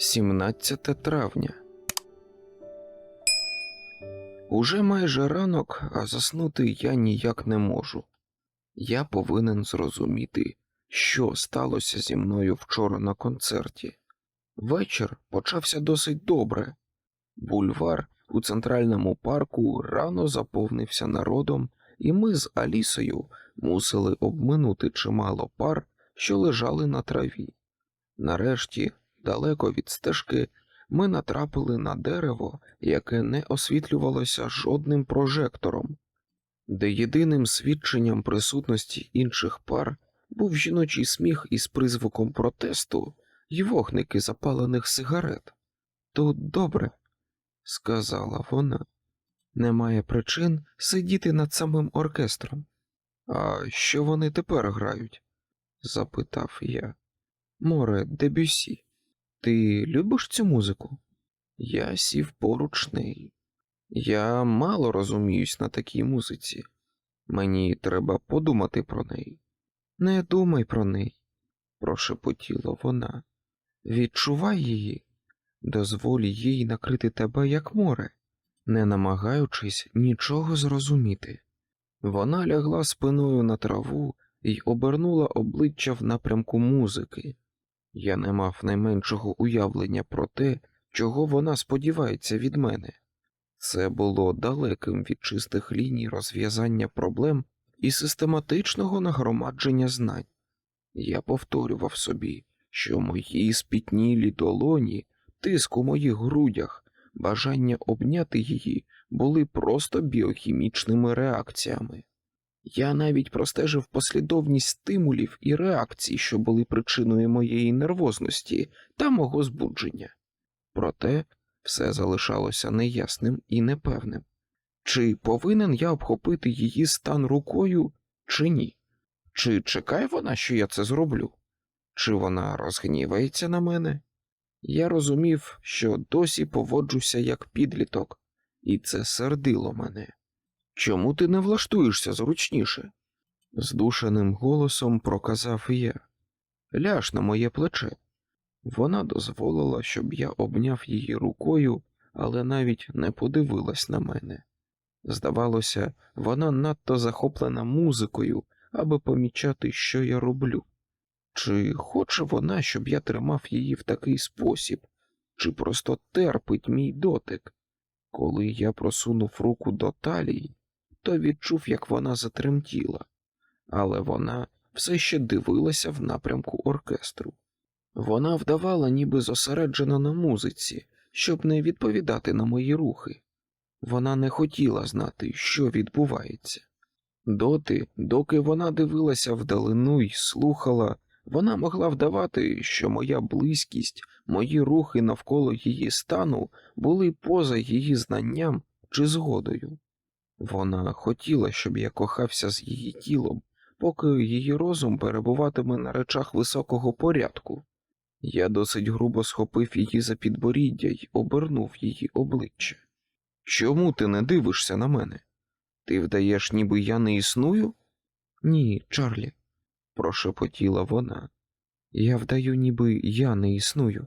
17 травня. Уже майже ранок, а заснути я ніяк не можу. Я повинен зрозуміти, що сталося зі мною вчора на концерті. Вечір почався досить добре. Бульвар у центральному парку рано заповнився народом, і ми з Алісою мусили обминути чимало пар, що лежали на траві. Нарешті, далеко від стежки, ми натрапили на дерево, яке не освітлювалося жодним прожектором, де єдиним свідченням присутності інших пар був жіночий сміх із призвуком протесту й вогники запалених сигарет. Тут добре, сказала вона. Немає причин сидіти над самим оркестром. А що вони тепер грають? запитав я. Море Дебюсі, ти любиш цю музику? Я сів поруч неї. Я мало розуміюсь на такій музиці. Мені треба подумати про неї. Не думай про неї, прошепотіла вона. Відчувай її, дозволь їй накрити тебе як море, не намагаючись нічого зрозуміти. Вона лягла спиною на траву і обернула обличчя в напрямку музики. Я не мав найменшого уявлення про те, чого вона сподівається від мене. Це було далеким від чистих ліній розв'язання проблем і систематичного нагромадження знань. Я повторював собі, що мої спітнілі долоні, тиск у моїх грудях, бажання обняти її були просто біохімічними реакціями. Я навіть простежив послідовність стимулів і реакцій, що були причиною моєї нервозності та мого збудження. Проте все залишалося неясним і непевним. Чи повинен я обхопити її стан рукою, чи ні? Чи чекає вона, що я це зроблю? Чи вона розгнівається на мене? Я розумів, що досі поводжуся як підліток, і це сердило мене. Чому ти не влаштуєшся зручніше? здушеним голосом проказав я. Ляж на моє плече. Вона дозволила, щоб я обняв її рукою, але навіть не подивилась на мене. Здавалося, вона надто захоплена музикою, аби помічати, що я роблю. Чи хоче вона, щоб я тримав її в такий спосіб, чи просто терпить мій дотик? Коли я просунув руку до талії, то відчув, як вона затремтіла, але вона все ще дивилася в напрямку оркестру. Вона вдавала, ніби зосереджена на музиці, щоб не відповідати на мої рухи. Вона не хотіла знати, що відбувається. Доти, доки вона дивилася вдалину й слухала, вона могла вдавати, що моя близькість, мої рухи навколо її стану були поза її знанням чи згодою. Вона хотіла, щоб я кохався з її тілом, поки її розум перебуватиме на речах високого порядку. Я досить грубо схопив її за підборіддя й обернув її обличчя. Чому ти не дивишся на мене? Ти вдаєш, ніби я не існую? Ні, Чарлі, прошепотіла вона. Я вдаю, ніби я не існую.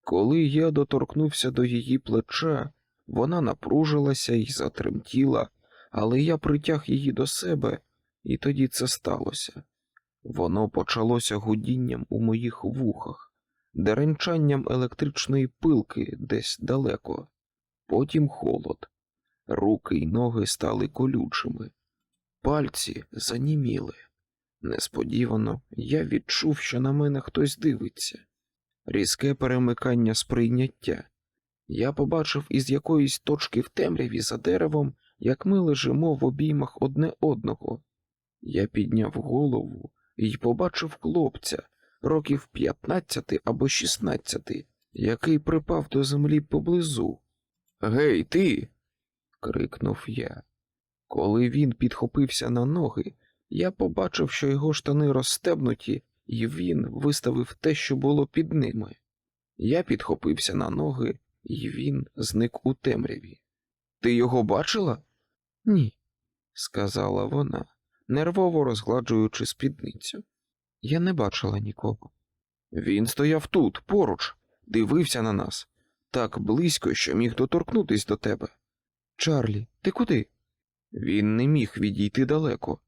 Коли я доторкнувся до її плеча, вона напружилася і затремтіла, але я притяг її до себе, і тоді це сталося. Воно почалося гудінням у моїх вухах, деренчанням електричної пилки десь далеко, потім холод. Руки й ноги стали колючими, пальці заніміли. Несподівано я відчув, що на мене хтось дивиться. Різке перемикання сприйняття. Я побачив із якоїсь точки в темряві за деревом, як ми лежимо в обіймах одне одного. Я підняв голову і побачив хлопця років 15 або 16, який припав до землі поблизу. Гей, ти. крикнув я. Коли він підхопився на ноги, я побачив, що його штани розстебнуті, і він виставив те, що було під ними. Я підхопився на ноги, і він зник у темряві. Ти його бачила? Ні, сказала вона, нервово розгладжуючи спідницю. Я не бачила нікого. Він стояв тут, поруч, дивився на нас так близько, що міг доторкнутись до тебе. Чарлі, ти куди? Він не міг відійти далеко.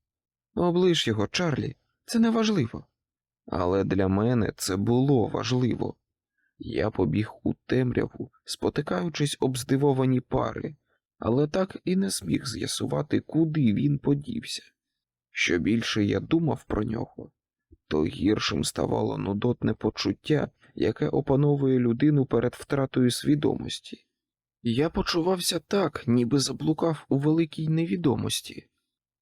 Оближ його, Чарлі, це не важливо. Але для мене це було важливо. Я побіг у темряву, спотикаючись об здивовані пари, але так і не зміг з'ясувати, куди він подівся. Що більше я думав про нього, то гіршим ставало нудотне почуття, яке опановує людину перед втратою свідомості. Я почувався так, ніби заблукав у великій невідомості,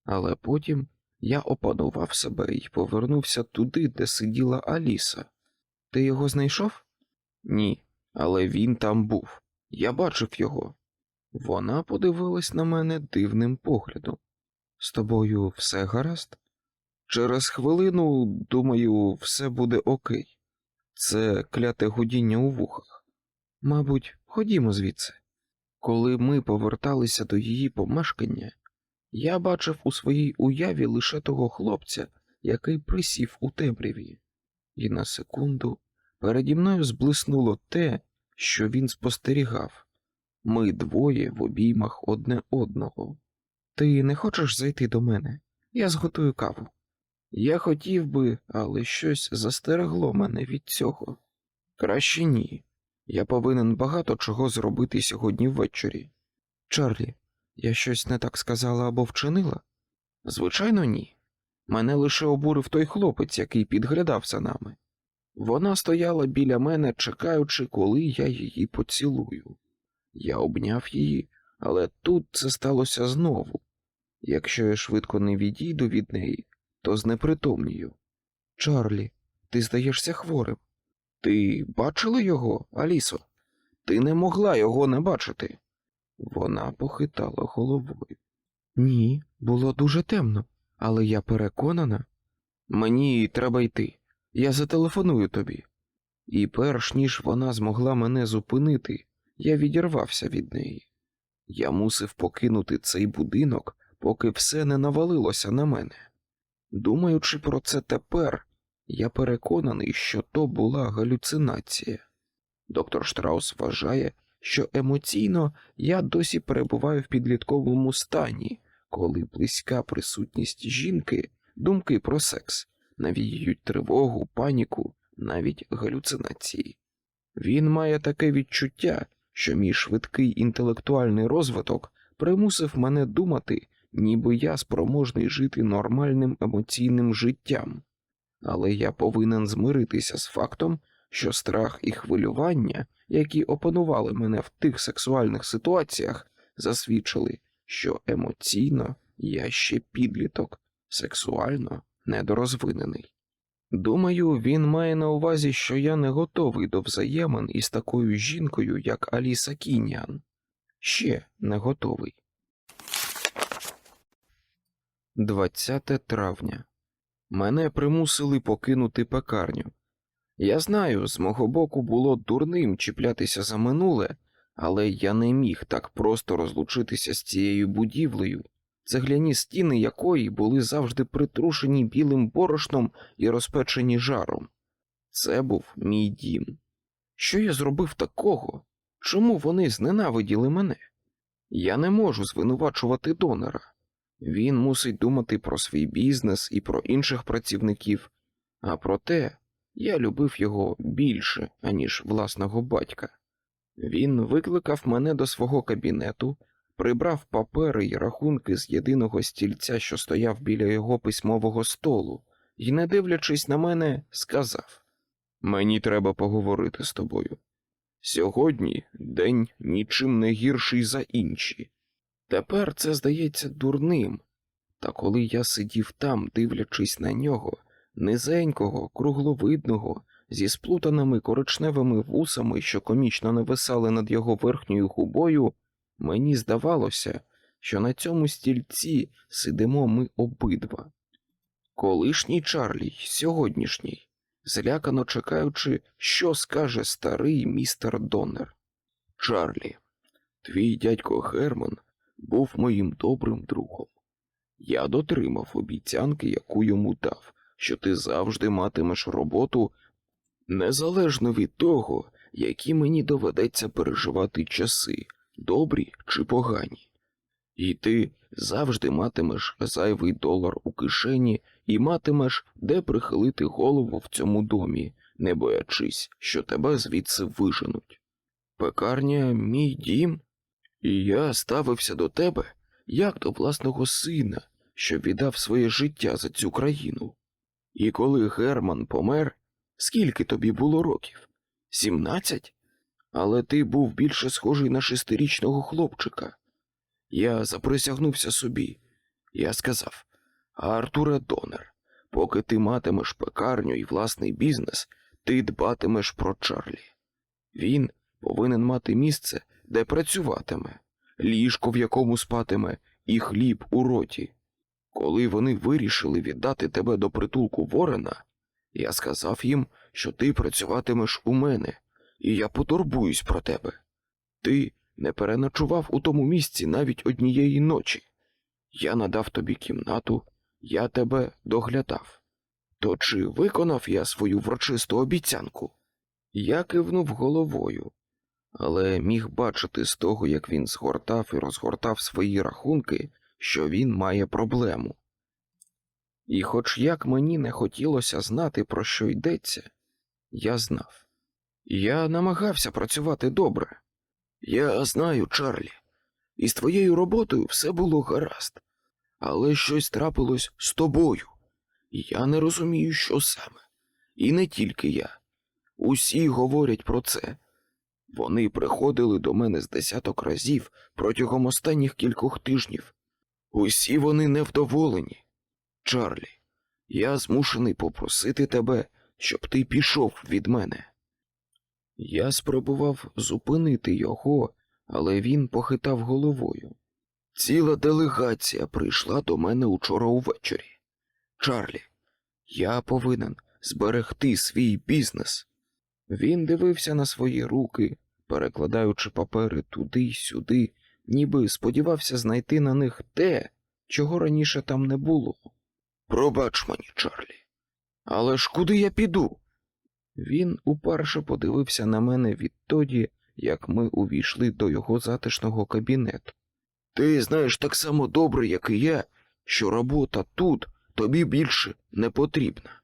але потім я опанував себе і повернувся туди, де сиділа Аліса. Ти його знайшов? Ні, але він там був. Я бачив його. Вона подивилась на мене дивним поглядом. З тобою все гаразд? Через хвилину, думаю, все буде окей. Це кляте гудіння у вухах. Мабуть, ходімо звідси. Коли ми поверталися до її помешкання, я бачив у своїй уяві лише того хлопця, який присів у темряві, і на секунду переді мною зблиснуло те, що він спостерігав. Ми двоє в обіймах одне одного. Ти не хочеш зайти до мене? Я зготую каву. Я хотів би, але щось застерегло мене від цього. Краще ні. Я повинен багато чого зробити сьогодні ввечері. Чарлі, я щось не так сказала або вчинила? Звичайно, ні. Мене лише обурив той хлопець, який підглядав за нами. Вона стояла біля мене, чекаючи, коли я її поцілую. Я обняв її, але тут це сталося знову. Якщо я швидко не відійду від неї, то знепритомнію. Чарлі, ти здаєшся хворим. Ти бачила його, Алісо? Ти не могла його не бачити. Вона похитала головою. Ні, було дуже темно, але я переконана. Мені треба йти. Я зателефоную тобі. І перш ніж вона змогла мене зупинити, я відірвався від неї. Я мусив покинути цей будинок, поки все не навалилося на мене. Думаючи про це тепер, я переконаний, що то була галюцинація. Доктор Штраус вважає, що емоційно я досі перебуваю в підлітковому стані, коли близька присутність жінки, думки про секс навіюють тривогу, паніку, навіть галюцинації. Він має таке відчуття, що мій швидкий інтелектуальний розвиток примусив мене думати, ніби я спроможний жити нормальним емоційним життям, але я повинен змиритися з фактом, що страх і хвилювання, які опанували мене в тих сексуальних ситуаціях, засвідчили, що емоційно я ще підліток, сексуально недорозвинений. Думаю, він має на увазі, що я не готовий до взаємин із такою жінкою, як Аліса Кінян. Ще не готовий. 20 травня. Мене примусили покинути пекарню. Я знаю, з мого боку було дурним чіплятися за минуле, але я не міг так просто розлучитися з цією будівлею, цегляні стіни якої були завжди притрушені білим борошном і розпечені жаром. Це був мій дім. Що я зробив такого? Чому вони зненавиділи мене? Я не можу звинувачувати донора. Він мусить думати про свій бізнес і про інших працівників, а проте я любив його більше, аніж власного батька. Він викликав мене до свого кабінету, прибрав папери й рахунки з єдиного стільця, що стояв біля його письмового столу, і, не дивлячись на мене, сказав Мені треба поговорити з тобою. Сьогодні день нічим не гірший за інші. Тепер це здається дурним, та коли я сидів там, дивлячись на нього, низенького, кругловидного, зі сплутаними коричневими вусами, що комічно нависали над його верхньою губою, мені здавалося, що на цьому стільці сидимо ми обидва. Колишній Чарлі, сьогоднішній, злякано чекаючи, що скаже старий містер Донер. Чарлі, твій дядько Герман був моїм добрим другом. Я дотримав обіцянки, яку йому дав, що ти завжди матимеш роботу незалежно від того, які мені доведеться переживати часи, добрі чи погані. І ти завжди матимеш зайвий долар у кишені і матимеш де прихилити голову в цьому домі, не боячись, що тебе звідси виженуть. Пекарня мій дім, і я ставився до тебе як до власного сина, що віддав своє життя за цю країну. І коли Герман помер, скільки тобі було років? Сімнадцять? Але ти був більше схожий на шестирічного хлопчика. Я заприсягнувся собі. Я сказав Артуре Донер, поки ти матимеш пекарню і власний бізнес, ти дбатимеш про Чарлі. Він повинен мати місце, де працюватиме, ліжко, в якому спатиме, і хліб у роті. Коли вони вирішили віддати тебе до притулку Ворена, я сказав їм, що ти працюватимеш у мене, і я потурбуюсь про тебе. Ти не переночував у тому місці навіть однієї ночі. Я надав тобі кімнату, я тебе доглядав. То чи виконав я свою врочисту обіцянку? Я кивнув головою, але міг бачити з того, як він згортав і розгортав свої рахунки, що він має проблему. І хоч як мені не хотілося знати, про що йдеться, я знав. Я намагався працювати добре. Я знаю, Чарлі, і з твоєю роботою все було гаразд, але щось трапилось з тобою, я не розумію, що саме. І не тільки я. Усі говорять про це. Вони приходили до мене з десяток разів протягом останніх кількох тижнів. Усі вони невдоволені. Чарлі, я змушений попросити тебе, щоб ти пішов від мене. Я спробував зупинити його, але він похитав головою. Ціла делегація прийшла до мене учора увечері. Чарлі, я повинен зберегти свій бізнес. Він дивився на свої руки, перекладаючи папери туди й сюди, ніби сподівався знайти на них те, чого раніше там не було. Пробач мені, Чарлі. Але ж куди я піду? Він уперше подивився на мене відтоді, як ми увійшли до його затишного кабінету. Ти знаєш так само добре, як і я, що робота тут тобі більше не потрібна.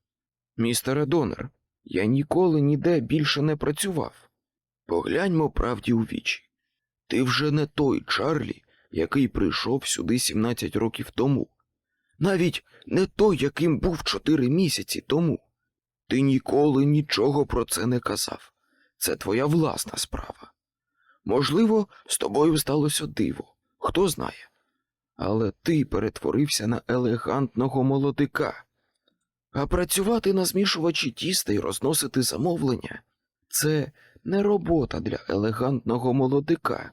Містере Донер, я ніколи ніде більше не працював. Погляньмо правді у вічі. Ти вже не той Чарлі, який прийшов сюди 17 років тому, навіть не той, яким був чотири місяці тому. Ти ніколи нічого про це не казав. Це твоя власна справа. Можливо, з тобою сталося диво, хто знає. Але ти перетворився на елегантного молодика. А працювати на змішувачі тіста і розносити замовлення це не робота для елегантного молодика.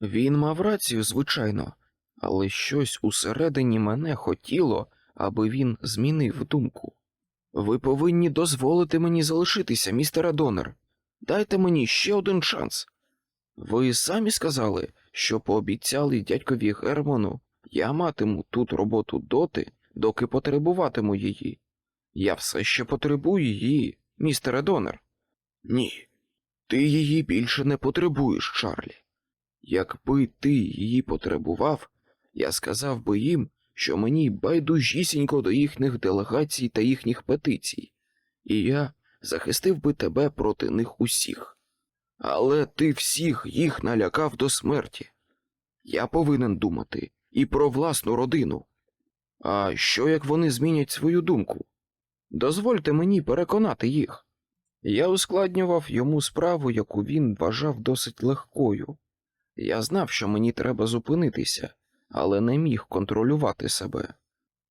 Він мав рацію, звичайно, але щось усередині мене хотіло, аби він змінив думку. Ви повинні дозволити мені залишитися, містере Донер. Дайте мені ще один шанс. Ви самі сказали, що пообіцяли дядькові Герману, я матиму тут роботу доти, доки потребуватиму її. Я все ще потребую її, містере Донер. Ні, ти її більше не потребуєш, Чарлі. Якби ти її потребував, я сказав би їм, що мені байдужісінько до їхніх делегацій та їхніх петицій, і я захистив би тебе проти них усіх. Але ти всіх їх налякав до смерті. Я повинен думати і про власну родину. А що як вони змінять свою думку? Дозвольте мені переконати їх. Я ускладнював йому справу, яку він вважав досить легкою. Я знав, що мені треба зупинитися, але не міг контролювати себе.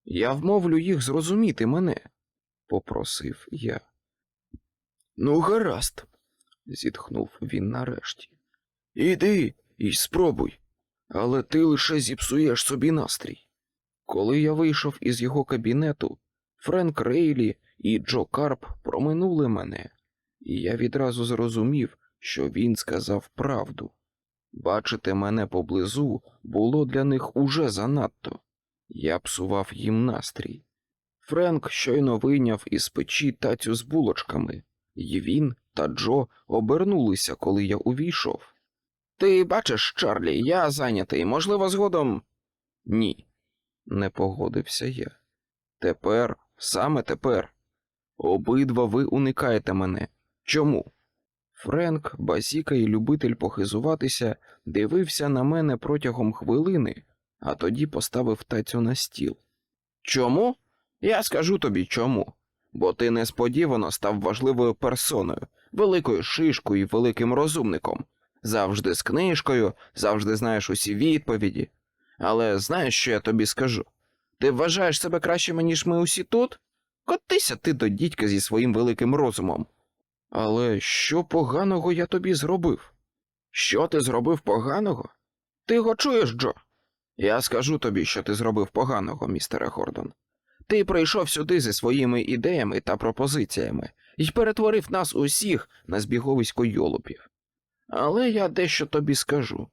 Я вмовлю їх зрозуміти мене, попросив я. Ну, гаразд, зітхнув він нарешті. Іди і спробуй, але ти лише зіпсуєш собі настрій. Коли я вийшов із його кабінету, Френк Рейлі і Джо Карп проминули мене, і я відразу зрозумів, що він сказав правду. Бачити мене поблизу було для них уже занадто. Я псував їм настрій. Френк щойно вийняв із печі тацю з булочками, І він та Джо обернулися, коли я увійшов. Ти бачиш, Чарлі, я зайнятий, можливо, згодом. Ні, не погодився я. Тепер, саме тепер. Обидва ви уникаєте мене. Чому? Френк, базіка і любитель похизуватися, дивився на мене протягом хвилини, а тоді поставив тацю на стіл. Чому? Я скажу тобі чому. Бо ти несподівано став важливою персоною, великою шишкою і великим розумником. Завжди з книжкою, завжди знаєш усі відповіді. Але знаєш, що я тобі скажу? Ти вважаєш себе кращими, ніж ми усі тут? Котися ти до дідька зі своїм великим розумом. Але що поганого я тобі зробив? Що ти зробив поганого? Ти його чуєш, Джо? Я скажу тобі, що ти зробив поганого, містере Гордон. Ти прийшов сюди зі своїми ідеями та пропозиціями і перетворив нас усіх на збіговисько йолопів. Але я дещо тобі скажу.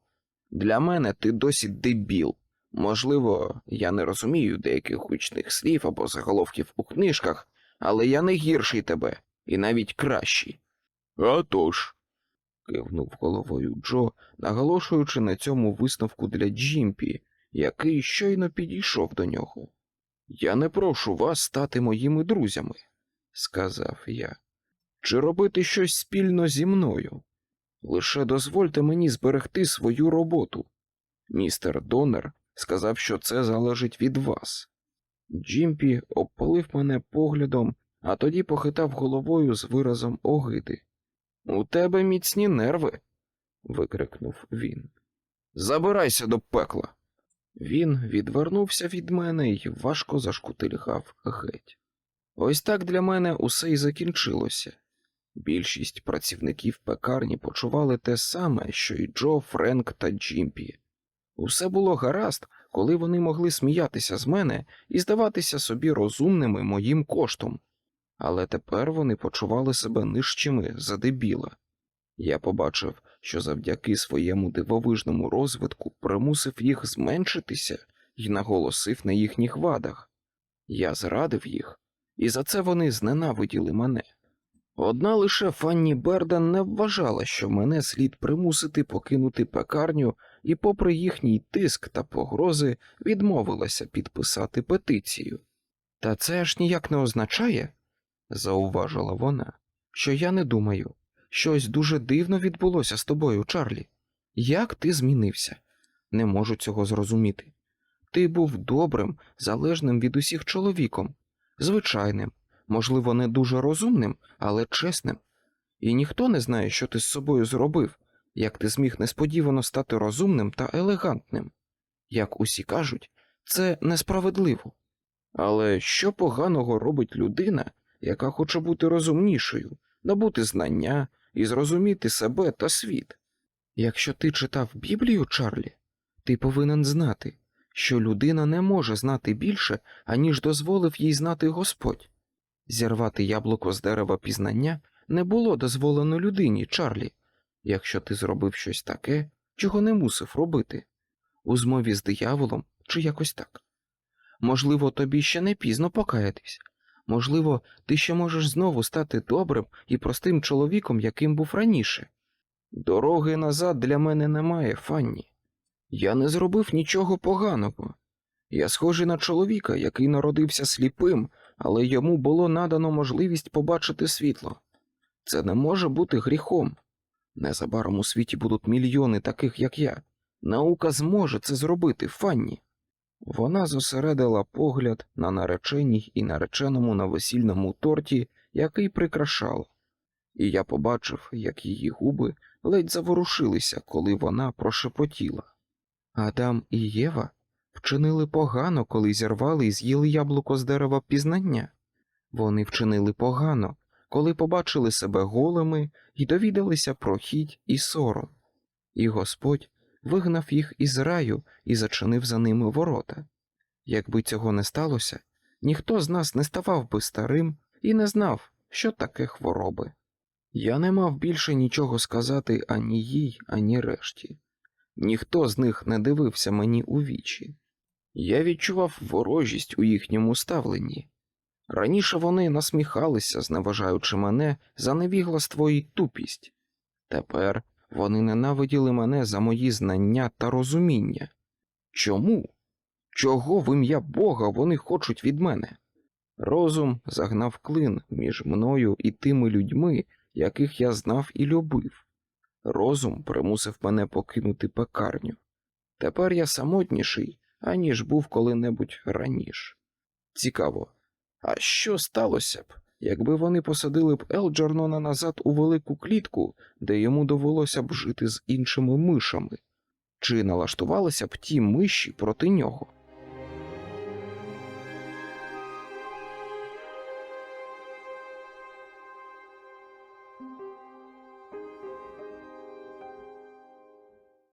Для мене ти досі дебіл. Можливо, я не розумію деяких гучних слів або заголовків у книжках, але я не гірший тебе і навіть кращий. «А тож», – кивнув головою Джо, наголошуючи на цьому висновку для Джімпі, який щойно підійшов до нього. Я не прошу вас стати моїми друзями, сказав я, чи робити щось спільно зі мною. Лише дозвольте мені зберегти свою роботу. Містер Донер сказав, що це залежить від вас. Джімпі обпалив мене поглядом, а тоді похитав головою з виразом огиди. У тебе міцні нерви. викрикнув він. Забирайся до пекла. Він відвернувся від мене і важко зашкутильгав геть. Ось так для мене усе й закінчилося. Більшість працівників пекарні почували те саме, що й Джо, Френк та Джімпі. Усе було гаразд, коли вони могли сміятися з мене і здаватися собі розумними моїм коштом, але тепер вони почували себе нижчими за дебіла. Я побачив, що завдяки своєму дивовижному розвитку примусив їх зменшитися і наголосив на їхніх вадах. Я зрадив їх, і за це вони зненавиділи мене. Одна лише Фанні Берден не вважала, що мене слід примусити покинути пекарню і, попри їхній тиск та погрози, відмовилася підписати петицію. Та це аж ніяк не означає, зауважила вона, що я не думаю. Щось дуже дивно відбулося з тобою, Чарлі. Як ти змінився? Не можу цього зрозуміти. Ти був добрим, залежним від усіх чоловіком, звичайним, можливо, не дуже розумним, але чесним. І ніхто не знає, що ти з собою зробив, як ти зміг несподівано стати розумним та елегантним. Як усі кажуть, це несправедливо. Але що поганого робить людина, яка хоче бути розумнішою, набути знання і зрозуміти себе та світ? Якщо ти читав Біблію, Чарлі, ти повинен знати, що людина не може знати більше, аніж дозволив їй знати Господь. Зірвати яблуко з дерева пізнання не було дозволено людині, Чарлі, якщо ти зробив щось таке, чого не мусив робити, у змові з дияволом чи якось так. Можливо, тобі ще не пізно покаятись, можливо, ти ще можеш знову стати добрим і простим чоловіком, яким був раніше. Дороги назад для мене немає, Фанні. Я не зробив нічого поганого. Я схожий на чоловіка, який народився сліпим, але йому було надано можливість побачити світло. Це не може бути гріхом. Незабаром у світі будуть мільйони таких, як я. Наука зможе це зробити, Фанні. Вона зосередила погляд на нареченій і нареченому на весільному торті, який прикрашала, і я побачив, як її губи ледь заворушилися, коли вона прошепотіла. Адам і Єва вчинили погано, коли зірвали і з'їли яблуко з дерева пізнання. Вони вчинили погано, коли побачили себе голими і довідалися про хідь і сором. І Господь вигнав їх із раю і зачинив за ними ворота. Якби цього не сталося, ніхто з нас не ставав би старим і не знав, що таке хвороби. Я не мав більше нічого сказати ані їй, ані решті. Ніхто з них не дивився мені у вічі. Я відчував ворожість у їхньому ставленні, Раніше вони насміхалися, зневажаючи мене за невігластво і тупість. Тепер вони ненавиділи мене за мої знання та розуміння. Чому? Чого в ім'я Бога вони хочуть від мене? Розум загнав клин між мною і тими людьми, яких я знав і любив. Розум примусив мене покинути пекарню. Тепер я самотніший, аніж був коли-небудь раніше. Цікаво, а що сталося б, якби вони посадили б Елджернона назад у велику клітку, де йому довелося б жити з іншими мишами? Чи налаштувалися б ті миші проти нього?